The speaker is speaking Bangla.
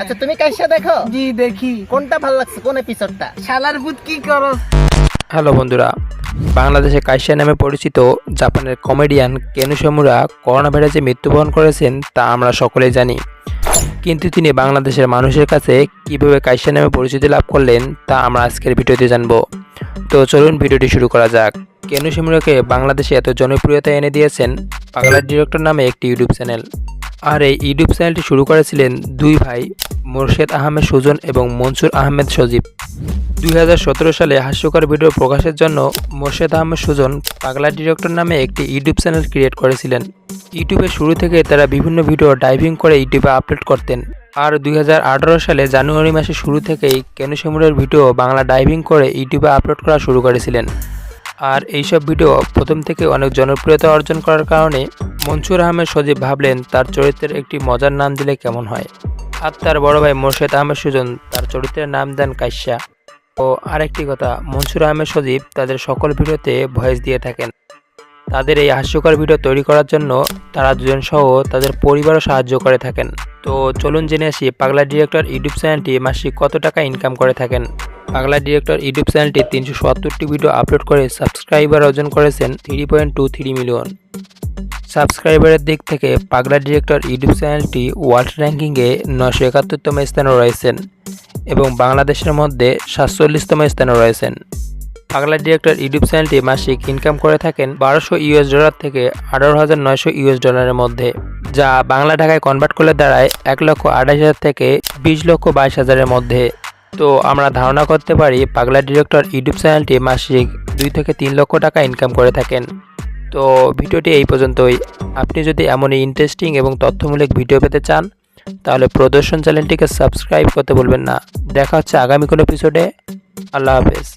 আচ্ছা তুমি কাইসা দেখো? জি দেখি। কোনটা ভালো লাগছে? কোন এপিসোডটা শালার ভূত কি করস হ্যালো বন্ধুরা বাংলাদেশে কাইসা নামে পরিচিত জাপানের কমেডিয়ান কেনু সমুরা করোনা ভাইরাসে মৃত্যুবরণ করেছেন তা আমরা সকলেই জানি। কিন্তু তিনি বাংলাদেশের মানুষের কাছে কীভাবে কাইসা নামে পরিচিতি লাভ করলেন তা আমরা আজকের ভিডিওতে জানব। তো চলুন ভিডিওটি শুরু করা যাক। কেনু শিমুরাকে বাংলাদেশে এত জনপ্রিয়তা এনে দিয়েছেন বাংলার ডিরেক্টর নামে একটি ইউটিউব চ্যানেল। আর এই ইউটিউব চ্যানেলটি শুরু করেছিলেন দুই ভাই মোর্শেদ আহমেদ সুজন এবং মনসুর আহমেদ সজীব। দুই হাজার সতেরো সালে হাস্যকর ভিডিও প্রকাশের জন্য মোর্শেদ আহমেদ সুজন পাগলা ডিরেক্টর নামে একটি ইউটিউব চ্যানেল ক্রিয়েট করেছিলেন। ইউটিউবের শুরু থেকে তারা বিভিন্ন ভিডিও ডাইভিং করে ইউটিউবে আপলোড করতেন। আর দুই হাজার আঠারো সালে জানুয়ারি মাসের শুরু থেকেই কেনু শিমুরের ভিডিও বাংলা ডাইভিং করে ইউটিউবে আপলোড করা শুরু করেছিলেন। আর এইসব ভিডিও প্রথম থেকে অনেক জনপ্রিয়তা অর্জন করার কারণে মনসুর আহমেদ সজীব ভাবলেন, তার চরিত্রের একটি মজার নাম দিলে কেমন হয়? আর তার বড় ভাই মোর্শেদ আহমেদ সুজন, তার চরিত্রের নাম দেন কাশ্যা ও আরেকটি কথা, মনসুর আহমেদ সজীব তাদের সকল ভিডিওতে ভয়েস দিয়ে থাকেন। তাদের এই হাস্যকর ভিডিও তৈরি করার জন্য তারা দুজন সহ তাদের পরিবারও সাহায্য করে থাকেন। তো চলুন জেনে আসি, পাগলা ডিরেক্টর ইউটিউব চ্যানেলটি মাসিক কত টাকা ইনকাম করে থাকেন? পাগলা ডিরেক্টর ইউটিউব চ্যানেলটি তিনশো সত্তরটি ভিডিও আপলোড করে সাবস্ক্রাইবার অর্জন করেছেন three point two three million সাবস্ক্রাইবারের দিক থেকে পাগলা ডিরেক্টর ইউটিউব চ্যানেলটি ওয়ার্ল্ড র্যাঙ্কিংয়ে নশো একাত্তরতম স্থানে রয়েছেন এবং বাংলাদেশের মধ্যে সাতচল্লিশতম স্থানে রয়েছেন। পাগলা ডিরেক্টর ইউটিউব চ্যানেলটি মাসিক ইনকাম করে থাকেন বারোশো ইউএস ডলার থেকে আঠারো হাজার নয়শো ইউএস ডলারের মধ্যে, যা বাংলা টাকায় কনভার্ট করলে দাঁড়ায় এক লক্ষ আঠাশ হাজার থেকে বিশ লক্ষ বাইশ হাজারের মধ্যে। তো আমরা ধারণা করতে পারি পাগলা ডিরেক্টর ইউটিউব চ্যানেলটি মাসিক দুই থেকে তিন লক্ষ টাকা ইনকাম করে থাকেন। তো ভিডিওটি এই পর্যন্তই। আপনি যদি এমনই ইন্টারেস্টিং এবং তথ্যমূলক ভিডিও পেতে চান, তাহলে প্রদর্শন চ্যানেলটিকে সাবস্ক্রাইব করতে বলবেন না। দেখা হচ্ছে আগামী কোনো এপিসোডে আল্লাহ হাফেজ।